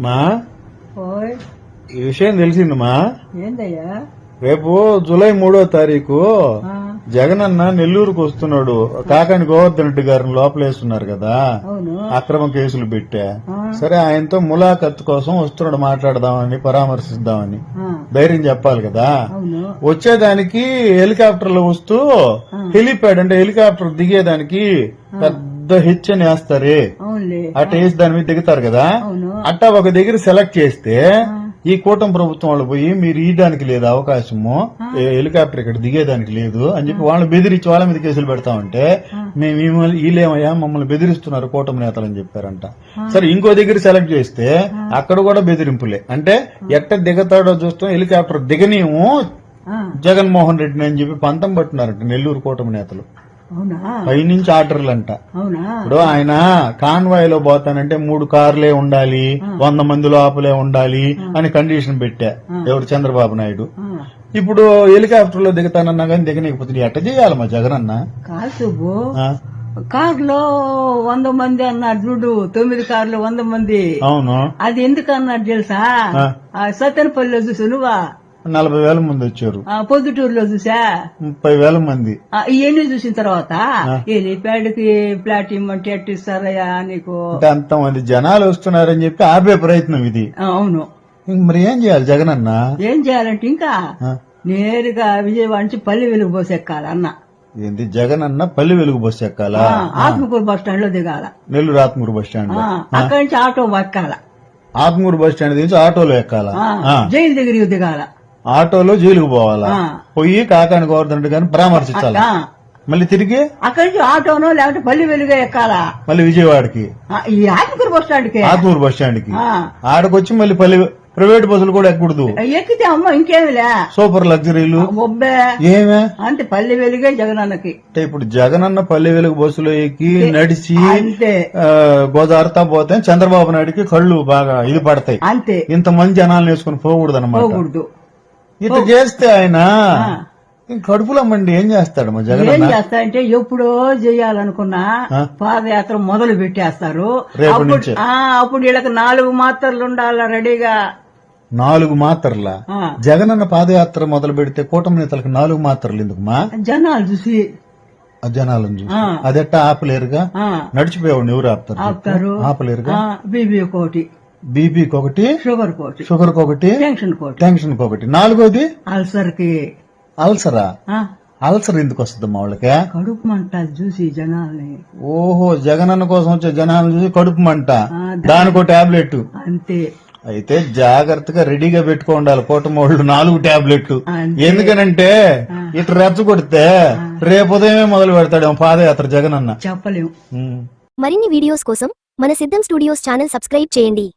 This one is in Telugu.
మా? ఈ విషయం తెలిసిందమ్మా ఏందయ్యా? రేపు జూలై మూడో తారీఖు ఆ, జగనన్న నెల్లూరుకు వస్తున్నాడు. కాకాని గోవర్ధన్ రెడ్డి గారిని లోపలేస్తున్నారు కదా. అక్రమ కేసులు పెట్టా. సరే ఆయనతో ములాఖత్ కోసం వస్తున్నాడు మాట్లాడదామని పరామర్శిద్దామని. ధైర్యం చెప్పాలి కదా. వచ్చేదానికి హెలికాప్టర్లో వస్తూ హెలిప్యాడ్ అంటే హెలికాప్టర్ దిగేదానికి పెద్ద హెచ్ అని వేస్తారే? అట్ట వేసి దాని మీద దిగుతారు కదా? అట్టా ఒక దగ్గర సెలెక్ట్ చేస్తే ఈ కూటమి ప్రభుత్వం వాళ్ళు పోయి మీరు ఈయడానికి లేదు అవకాశము హెలికాప్టర్ ఇక్కడ దిగేదానికి లేదు అని చెప్పి వాళ్ళని బెదిరించి వాళ్ళ మీద కేసులు పెడతా ఉంటే మేము వీళ్ళేమయ్యా మమ్మల్ని బెదిరిస్తున్నారు కూటమి నేతలు అని చెప్పారంట. సరే ఇంకో దగ్గర సెలెక్ట్ చేస్తే అక్కడ కూడా బెదిరింపులే. అంటే ఎట్ట దిగతాడో చూస్తాం హెలికాప్టర్ దిగనీయము ఆ, జగన్మోహన్ రెడ్డిని అని చెప్పి పంతం పట్టున్నారంట నెల్లూరు కూటమి నేతలు. పైనుంచి ఆర్డర్లు అంట ఇప్పుడు ఆయన కాన్వాయ్లో పోతానంటే మూడు కార్లే ఉండాలి వంద మంది లోపలే ఉండాలి అని కండిషన్ పెట్టా. ఎవరు? చంద్రబాబు నాయుడు. ఇప్పుడు హెలికాప్టర్లో దిగుతానన్నా కానీ దిగనీకపోతే నీ ఎట్ట చేయాలి మా జగన్ అన్న కార్లో వంద మంది అన్నారు చూడు తొమ్మిది కార్లు వంద మంది. అవును. అది ఎందుకు అన్నారు తెలుసా? సత్తెనపల్లిలో చూసా నువ్వా? నలభై వేల మంది వచ్చారు. ఆ, పొద్దుటూరులో చూసా? ముప్పై వేల మంది. ఆ, ఇవన్నీ చూసిన తర్వాత హెలిప్యాడ్కి ప్లాట్ ఇమ్మంటే ఎట్టు ఇస్తారయ్యా నీకు? అంతమంది జనాలు వస్తున్నారని చెప్పి ఆపే ప్రయత్నం ఇది. అవును. ఇంక మరి ఏం చేయాలి జగన్ అన్న ఏం చేయాలంటే ఇంకా నేరుగా విజయవాడ నుంచి పల్లి వెలుగు అన్న ఏంది జగన్ అన్న పల్లి వెలుగు బస్సు ఎక్కాలా? ఆత్మకూరు బస్ స్టాండ్లో దిగాల. నెల్లూరు ఆత్మూరు బస్ స్టాండ్ అక్కడి నుంచి ఆటో ఎక్కాల. ఆత్మూరు బస్ స్టాండ్ నుంచి ఆటోలో ఎక్కాలా. జైలు దగ్గరికి దిగాల. ఆటోలో జైలుకు పోవాలా. పోయి కాకాని గోవర్ధన్ రెడ్డి గారిని పరామర్శించాలి? మళ్ళీ తిరిగి? అక్కడి నుంచి ఆటోనో లేకపోతే పల్లి వెలుగే ఎక్కాలా? మళ్ళీ విజయవాడకి. ఈ ఆత్మకూరు బస్ స్టాండ్కి ఆత్మూరు బస్ స్టాండ్కి ఆడకొచ్చి మళ్ళీ పల్లి ప్రైవేట్ బస్సులు కూడా ఎక్కకూడదు. ఎక్కితే అమ్మ ఇంకేమిలే సూపర్ లగ్జరీలు. ఏమే? అంతే పల్లి వెలుగే జగనన్నకి. అంటే ఇప్పుడు జగనన్న పల్లె వెలుగు బస్సులో ఎక్కి నడిచి గోదావరితా పోతే చంద్రబాబు నాయుడుకి కళ్ళు బాగా ఇది పడతాయి. అంతే. ఇంతమంది జనాలను వేసుకుని పోకూడదు. అనమాట ఇట్లా చేస్తే ఆయన కడుపులో మండి ఏం చేస్తాడు మా జగన్ ఏం చేస్తారంటే ఎప్పుడో చేయాలనుకున్నా. పాదయాత్ర మొదలు పెట్టేస్తారు. అప్పుడు వీళ్ళకి నాలుగు మాత్రలు ఉండాల రెడీగా? నాలుగు మాత్రలా? జగనన్న పాదయాత్ర మొదలు పెడితే కూటమి నేతలకు నాలుగు మాత్రలు ఎందుకుమా? జనాలు చూసి. జనాలను చూసి. అదెట్ట ఆపలేరుగా? నడిచిపోయేవాడిని ఎవరు ఆపుతారు? ఆపలేరుగా? బీబీ కోటి. బీపీకి ఒకటి షుగర్ షుగర్ ఒకటి టెన్షన్ టెన్షన్ ఒకటి నాలుగోది? అల్సర్కి అల్సరా? ఆ, అల్సర్ ఎందుకు వస్తుంది మా వాళ్ళకి? కడుపు మంట చూసి జనాల్ని. ఓహో జగనన్న కోసం వచ్చే జనాలను చూసి కడుపు మంట. ఆ, దానికో టాబ్లెట్ అంతే. అయితే జాగ్రత్తగా రెడీగా పెట్టుకోండాలి కూటమి వాళ్ళు నాలుగు టాబ్లెట్లు. అంతే. ఎందుకనంటే ఇటు రెచ్చ కొడితే రేపు ఉదయమే మొదలు పెడతాడేమో పాదయాత్ర జగనన్న. చెప్పలేం ఉమ్. మరిన్ని వీడియోస్ కోసం మన సిద్ధం స్టూడియోస్ ఛానల్ సబ్స్క్రైబ్ చేయండి.